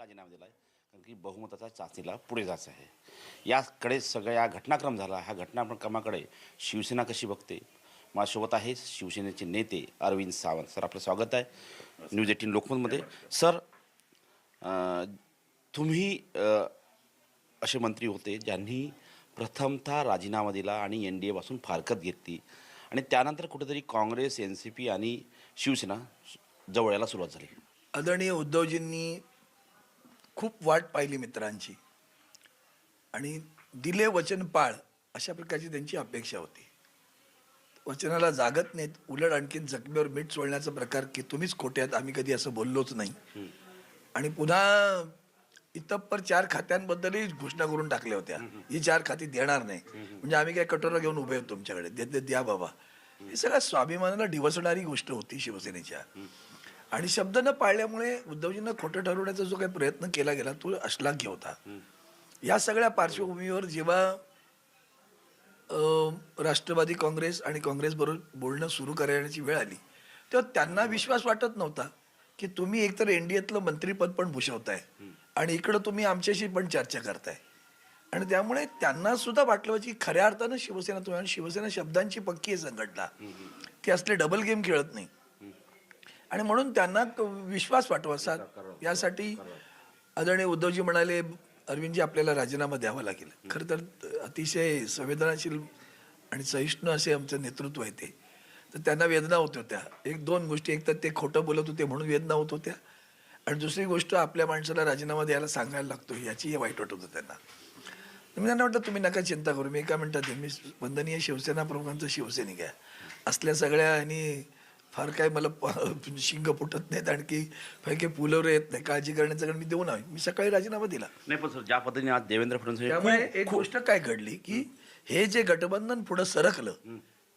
राजीनामा दिला आहे कारण की बहुमताच्या चाचणीला पुढे जायचं आहे. याकडे सगळ्या घटनाक्रम झाला. ह्या घटनाक्रमाकडे शिवसेना कशी बघते? माझ्यासोबत आहे शिवसेनेचे नेते अरविंद सावंत. सर आपलं स्वागत आहे. News eighteen लोकमतमध्ये. सर तुम्ही असे मंत्री होते ज्यांनी प्रथमतः राजीनामा दिला आणि एन डी एपासून फारकत घेतली. आणि त्यानंतर कुठेतरी काँग्रेस एन सी पी आणि शिवसेना जवळ यायला सुरुवात झाली. आदरणीय उद्धवजींनी खूप वाट पाहिली मित्रांची. आणि दिले वचन पाळ अशा प्रकारची त्यांची अपेक्षा होती. वचनाला जागत नाहीत उलट आणखीन जखमीवर मीठ सोडण्याचा प्रकार की तुम्हीच खोटे आहात आम्ही कधी असं बोललोच नाही. आणि पुन्हा इतप्पर चार खात्यांबद्दलही घोषणा करून टाकल्या होत्या. ही चार खाती देणार नाही. म्हणजे आम्ही काय कटोरा घेऊन उभे आहोत तुमच्याकडे. द्या बाबा. ही सगळ्या स्वाभिमानाला डिवसणारी गोष्ट होती शिवसेनेच्या. आणि शब्द न पाळल्यामुळे उद्धवजींना खोटं ठरवण्याचा जो काही प्रयत्न केला गेला तो अश्लाघ्य होता. या सगळ्या पार्श्वभूमीवर जेव्हा राष्ट्रवादी काँग्रेस आणि काँग्रेसबरोबर बोलणं सुरू करण्याची वेळ आली तेव्हा त्यांना विश्वास वाटत नव्हता की तुम्ही एकतर एन डी एतलं मंत्रीपद पण भूषवताय आणि इकडं तुम्ही आमच्याशी पण चर्चा करताय. आणि त्यामुळे त्यांना सुद्धा वाटलं की खऱ्या अर्थानं शिवसेना तुम्ही आणि शिवसेना शब्दांची पक्की आहे संघटना. ती असले डबल गेम खेळत नाही. आणि म्हणून त्यांना विश्वास वाटवासा यासाठी आदरणीय उद्धवजी म्हणाले अरविंदजी आपल्याला राजीनामा द्यावा लागेल. खरं तर अतिशय संवेदनाशील आणि सहिष्णू असे आमचं नेतृत्व आहे ते. तर त्यांना वेदना होत होत्या. एक दोन गोष्टी. एक तर ते खोटं बोलत होते म्हणून वेदना होत होत्या. आणि दुसरी गोष्ट आपल्या माणसाला राजीनामा द्यायला सांगायला लागतो याचीही वाईट वाटत होतं त्यांना. मी त्यांना म्हटलं तुम्ही नका चिंता करू. मी एका मिनिटात येईन. मी वंदनीय शिवसेना प्रमुखांचं शिवसैनिक आहे. असल्या सगळ्या आणि फार काय मला शिंग फुटत नाहीत आणखी. काही फुलवर येत नाही. काळजी करण्याचं मी देऊन आहे मी सकाळी राजीनामा दिला. नाही पण सर ज्या पद्धतीने आज देवेंद्र फडणवीस त्यामुळे एक गोष्ट काय घडली की हे जे गठबंधन पुढे सरकलं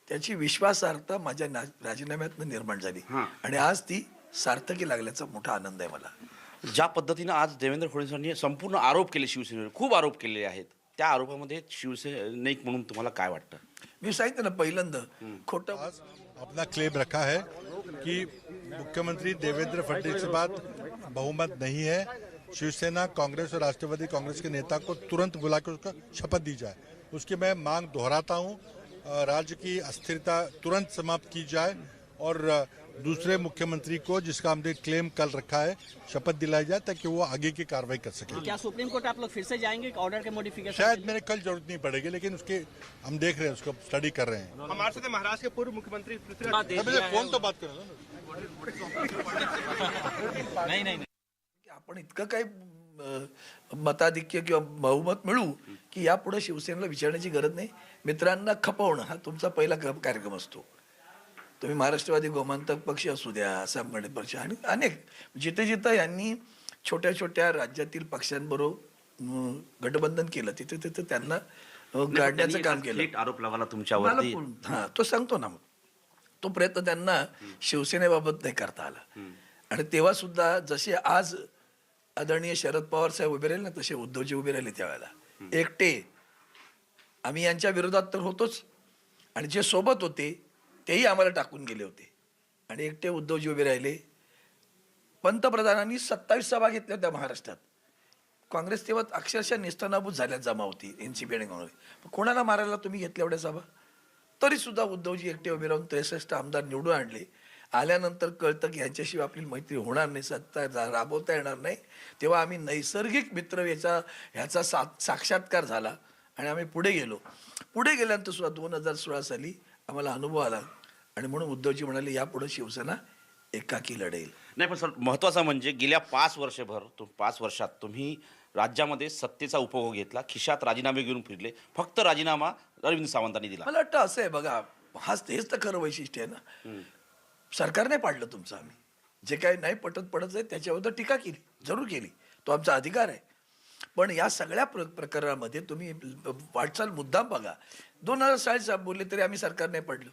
त्याची विश्वासार्हता माझ्या ना- राजीनाम्यातनं निर्माण झाली. हां. आणि आज ती सार्थकी लागल्याचा मोठा आनंद आहे मला. ज्या पद्धतीनं आज देवेंद्र फडणवीसांनी संपूर्ण आरोप केले शिवसेनेवर खूप आरोप केलेले आहेत. त्या आरोपामध्ये शिवसैनिक म्हणून तुम्हाला काय वाटतं? मी सांगितलं ना पहिल्यांदा खोटं अपना क्लेम रखा है कि मुख्यमंत्री देवेंद्र फडणवीस के बाद बहुमत नहीं है। शिवसेना, कांग्रेस और राष्ट्रवादी कांग्रेस के नेता को तुरंत बुला के उसका शपथ दी जाए। उसकी मैं मांग दोहराता हूँ। राज्य की अस्थिरता तुरंत समाप्त की जाए और दूसरे मुख्यमंत्री को जिसका हमने क्लेम कल रखा है शपथ दिलाई जाए ताकि वो आगे की कार्रवाई कर सके। क्या सुप्रीम कोर्ट आप लोग फिर से जाएंगे ऑर्डर के मॉडिफिकेशन शायद मेरे कल जरूरत नहीं पड़ेगी लेकिन उसके हम देख रहे हैं उसको स्टडी कर रहे हैं। हमारे साथ महाराष्ट्र के पूर्व मुख्यमंत्री फोन तो बात करो नहीं आपण इतकं काही मताधिक्य किंवा बहुमत मिळू की यापुढे शिवसेनेला विचारण्याची गरज नाही. मित्रांना खपवणं हा तुमचा पहिला कार्यक्रम असतो. तुम्ही महाराष्ट्रवादी गोमांतक पक्ष असू द्या आसाम गणित पक्ष. आणि अनेक जिथे जिथं यांनी छोट्या छोट्या राज्यातील पक्षांबरोबर गठबंधन केलं तिथे तिथे त्यांना गाडण्याचं काम केलं. आरोप लावला तुमच्यावरती. हा तो सांगतो ना मग. तो प्रयत्न त्यांना शिवसेनेबाबत नाही करता आला. आणि तेव्हा सुद्धा जसे आज आदरणीय शरद पवार साहेब उभे राहिले ना तसे उद्धवजी उभे राहिले त्यावेळेला. एकटे. आम्ही यांच्या विरोधात तर होतोच. आणि जे सोबत होते तेही आम्हाला टाकून गेले होते. आणि एकटे उद्धवजी उभे राहिले. पंतप्रधानांनी सत्तावीस सभा घेतल्या होत्या महाराष्ट्रात. काँग्रेस तेव्हा अक्षरशः निष्ठानाभूत झाल्यात जमा होती एन सी पी आणि काँग्रेस. कोणाला मारायला तुम्ही घेतल्या एवढ्या सभा? तरी सुद्धा उद्धवजी एकटे उभे राहून त्रेसष्ट आमदार निवडून आणले. आल्यानंतर कळतं की ह्यांच्याशिवाय आपली मैत्री होणार नाही सत्ता जा- राबवता येणार नाही. तेव्हा आम्ही नैसर्गिक मित्र याचा ह्याचा सा साक्षात्कार झाला आणि आम्ही पुढे गेलो. पुढे गेल्यानंतर सुद्धा दोन हजार सोळा साली आम्हाला अनुभव आला. आणि म्हणून उद्धवजी म्हणाले यापुढे शिवसेना एकाकी लढेल. नाही पण सर महत्त्वाचं म्हणजे गेल्या पाच वर्षभर तुम पाच वर्षात तुम्ही राज्यामध्ये सत्तेचा उपभोग घेतला खिशात राजीनामे घेऊन फिरले फक्त राजीनामा अरविंद सावंतांनी दिला. मला वाटतं असं आहे बघा हाच हेच तर खरं वैशिष्ट्य आहे ना. सरकारने पाडलं तुमचं आम्ही. जे काही नाही पटत पडत आहे त्याच्याबद्दल टीका केली जरूर केली. तो आमचा अधिकार आहे. पण या सगळ्या प्र प्रकरणामध्ये तुम्ही वाटचाल मुद्दाम बघा. दोन हजार साठ बोलले तरी आम्ही सरकार नाही पडलं.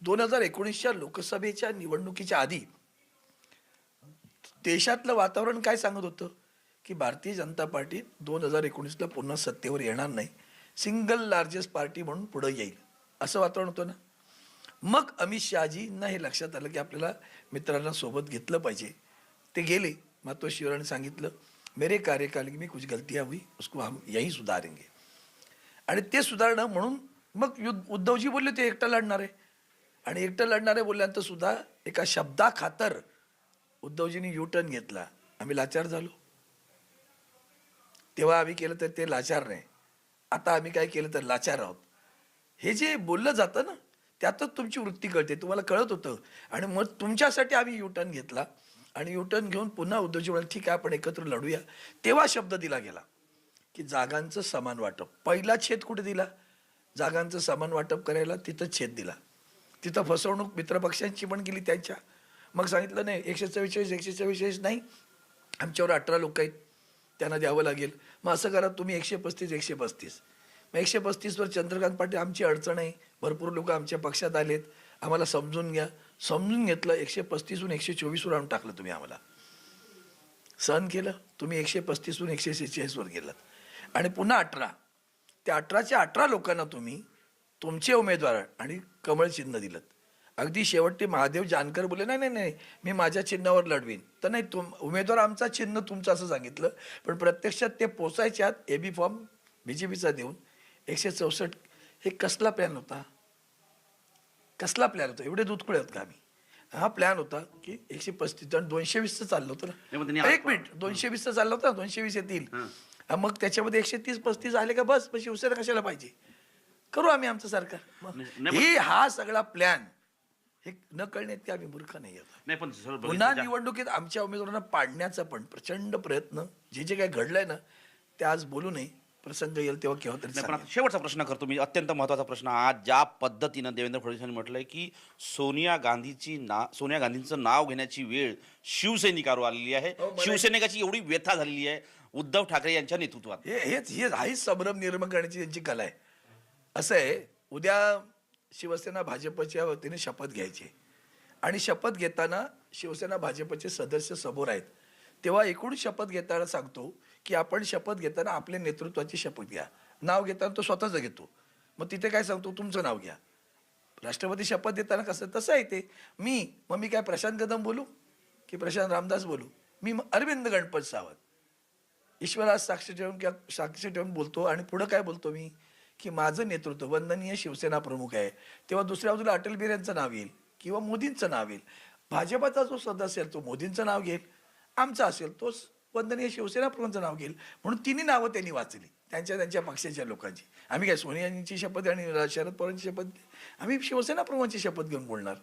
दोन हजार एकोणीसच्या लोकसभेच्या निवडणुकीच्या आधी देशातलं वातावरण काय सांगत होतं? की भारतीय जनता पार्टी दोन हजार एकोणीसला पुन्हा सत्तेवर येणार नाही. सिंगल लार्जेस्ट पार्टी म्हणून पुढं येईल. असं वातावरण होतं ना? मग अमित शहाजींना हे लक्षात आलं की आपल्याला मित्रांना सोबत घेतलं पाहिजे. ते गेले. मातो सांगितलं मेरे कार्यकाल में कुछ गलतियां हुई उसको हम यही सुधारेंगे। आणि ते सुधारणं म्हणून मग युद्ध उद्धवजी बोलले ते एकटं लढणार आहे. आणि एकटं लढणार आहे बोलल्यानंतर सुद्धा एका शब्दा खातर उद्धवजींनी यू टर्न घेतला. आम्ही लाचार झालो. तेव्हा आम्ही केलं तर ते लाचार नाही. आता आम्ही काय केलं तर लाचार आहोत. हे जे बोललं जातं ना त्यातच तुमची वृत्ती कळते. तुम्हाला कळत होतं. आणि मग तुमच्यासाठी आम्ही युटर्न घेतला. आणि युटर्न घेऊन पुन्हा उद्धवजी म्हणाले ठीक आहे आपण एकत्र लढूया. तेव्हा शब्द दिला गेला की जागांचं समान वाटप. पहिला छेद कुठे दिला? जागांचं समान वाटप करायला तिथं छेद दिला. तिथं फसवणूक मित्रपक्षांची पण केली त्यांच्या. मग सांगितलं नाही एकशे चव्वेचाळीस एकशे चव्वेचाळीस नाही. आमच्यावर अठरा लोक आहेत. त्यांना द्यावं लागेल. मग असं करा तुम्ही एकशे पस्तीस एकशे पस्तीस मग एकशे पस्तीसवर चंद्रकांत पाटील आमची अडचण आहे. भरपूर लोक आमच्या पक्षात आलेत. आम्हाला समजून घ्या. समजून घेतलं एकशे पस्तीसहून एकशे चोवीसवर आणून टाकलं तुम्ही आम्हाला. सहन केलं तुम्ही एकशे पस्तीसहून एकशे सेहेचाळीसवर गेलात. आणि पुन्हा अठरा. त्या अठराच्या अठरा लोकांना तुम्ही तुमचे उमेदवार आणि कमळ चिन्ह दिलं अगदी शेवटी महादेव जानकर बोले नाही नाही नाही मी माझ्या चिन्हावर लढवीन. तर नाही तुम उमेदवार आमचा चिन्ह तुमचं असं सांगितलं पण प्रत्यक्षात ते पोचायच्यात A B form B J पीचा देऊन एकशे चौसष्ट हे कसला प्लॅन होता? कसला प्लॅन होता? एवढे दुधकुळे आहेत का आम्ही? हा प्लॅन होता की एकशे पस्तीस आणि दोनशे वीसचं चाललं होतं नाही, पण त्यांनी ना एक मिनिट. दोनशे वीसचं चाललं होतं ना दोनशे वीस येतील. हा, मग त्याच्यामध्ये एकशे तीस पस्तीस आले का बस मग शिवसेना कशाला पाहिजे? करू आम्ही आमचं सरकार. मग नाही, नाही, ही हा सगळा प्लॅन हे न कळण्यात की आम्ही मूर्ख नाही आता नाही पण सर पुन्हा निवडणुकीत आमच्या उमेदवारांना पाडण्याचा पण प्रचंड प्रयत्न जे जे काही घडलंय ना ते आज बोलू नये. प्रसंग येईल तेव्हा केव्हा तरी नाही पण सांगेन. शेवटचा प्रश्न करतो मी अत्यंत महत्त्वाचा प्रश्न. आज ज्या पद्धतीनं देवेंद्र फडणवीस यांनी म्हटलंय की सोनिया गांधीची ना सोनिया गांधींचं नाव घेण्याची वेळ शिवसैनिकावर आलेली आहे. हो, मला- शिवसैनिकाची एवढी व्यथा झालेली आहे. उद्धव ठाकरे यांच्या नेतृत्वात. हे हेच हे हाच संभ्रम निर्माण करण्याची त्यांची कला आहे. असं आहे उद्या शिवसेना भाजपच्या वतीने शपथ घ्यायची आणि शपथ घेताना शिवसेना भाजपचे सदस्य समोर आहेत. तेव्हा एकूण शपथ घेताना सांगतो की आपण शपथ घेताना आपल्या नेतृत्वाची शपथ घ्या. नाव घेताना तो स्वतःच घेतो. मग तिथे काय सांगतो? तुमचं नाव घ्या. राष्ट्रपती शपथ देताना कसं? तसं आहे ते. मी मग मी काय प्रशांत कदम बोलू? की प्रशांत रामदास बोलू? मी मग अरविंद गणपत सावंत. ईश्वरास साक्ष ठेवून किंवा साक्ष ठेवून बोलतो आणि पुढं काय बोलतो मी? की माझं नेतृत्व वंदनीय शिवसेना प्रमुख आहे. तेव्हा दुसऱ्या बाजूला अटल बिर्ला नाव येईल किंवा मोदींचं नाव येईल. भाजपाचा जो सदस्य असेल तो मोदींचं नाव घेईल. आमचा असेल तो वंदनीय शिवसेना प्रमुखांचं नाव घेईल. म्हणून तिन्ही नावं त्यांनी वाचली. त्यांच्या त्यांच्या पक्षाच्या लोकांची. आम्ही काय सोनियांची शपथ आणि शरद पवारांची शपथ आम्ही शिवसेना प्रमुखांची शपथ घेऊन बोलणार.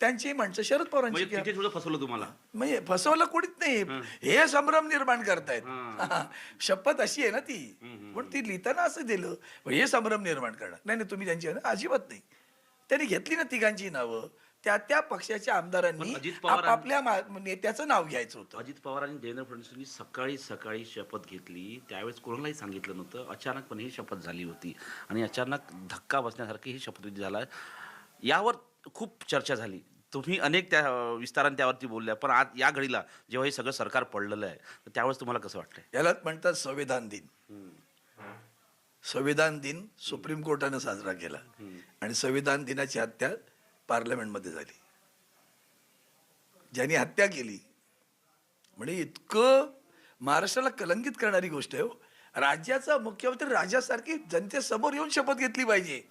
त्यांची माणसं शरद पवारांची म्हणजे फसवलं तुम्हाला? म्हणजे फसवलं कोणीच नाही. हे. संभ्रम निर्माण करतायत. शपथ अशी आहे ना ती. पण ती लिहिताना असं दिलं हे संभ्रम निर्माण करणार. नाही नाही तुम्ही त्यांची अजिबात नाही. त्यांनी घेतली ना तिघांची नावं. त्या त्या पक्षाच्या आमदारांनी अजित पवारां- आपापल्या मा- नेत्याचं नाव घ्यायचं होतं. अजित पवार आणि देवेंद्र फडणवीसांनी सकाळी सकाळी शपथ घेतली. त्यावेळेस कोणालाही सांगितलं नव्हतं. अचानकपणे ही शपथ झाली होती. आणि अचानक धक्का बसण्यासारखी ही शपथविधी झाला. यावर खूप चर्चा झाली. तुम्ही अनेक त्या विस्ताराने त्यावरती बोलल्या. पण आज या घडीला जेव्हा हे सगळं सरकार पडलेलं आहे तर त्यावेळेस तुम्हाला कसं वाटतंय? यालाच म्हणतात संविधान दिन. संविधान दिन सुप्रीम कोर्टानं साजरा केला. आणि संविधान दिनाची हत्या पार्लमेंटमध्ये झाली. ज्यांनी हत्या केली. म्हणजे इतकं महाराष्ट्राला कलंकित करणारी गोष्ट आहे हो. राज्याचा मुख्यमंत्री राजासारखी जनतेसमोर येऊन शपथ घेतली पाहिजे.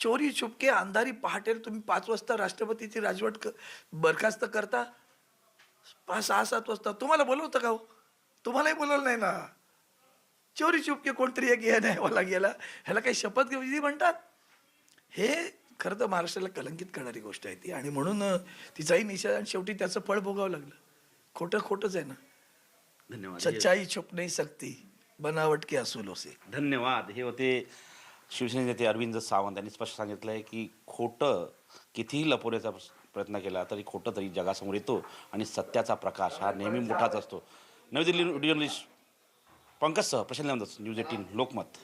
चोरी छुपके अंधारी पहाटे तुम्ही पाच वाजता राष्ट्रपतीची राजवट क- बरखास्त करता. पाच सहा सात वाजता. तुम्हाला बोलवतं का हो? तुम्हालाही बोलवलं नाही ना. चोरी चुपके कोणतरी एक या मला गेला. ह्याला काही शपथ घेऊ म्हणतात. हे खरं तर महाराष्ट्राला कलंकित करणारी गोष्ट आहे ती. आणि म्हणून तिचाही निषेध आणि शेवटी त्याचं फळ भोगावं लागलं. खोटं खोटंच आहे ना. धन्यवाद. सच्चाई छुप नाही सकती बनावट के असूलों से धन्यवाद. हे होते शिवसेने नेते अरविंद सावंत. यांनी स्पष्ट सांगितलंय की खोटं कितीही लपवण्याचा प्रयत्न केला तरी खोटं तरी जगासमोर येतो आणि सत्याचा प्रकाश हा नेहमी मोठाच असतो. नवी दिल्ली जर्नलिस्ट पंकजसह प्रशांत न्यूज एटीन लोकमत.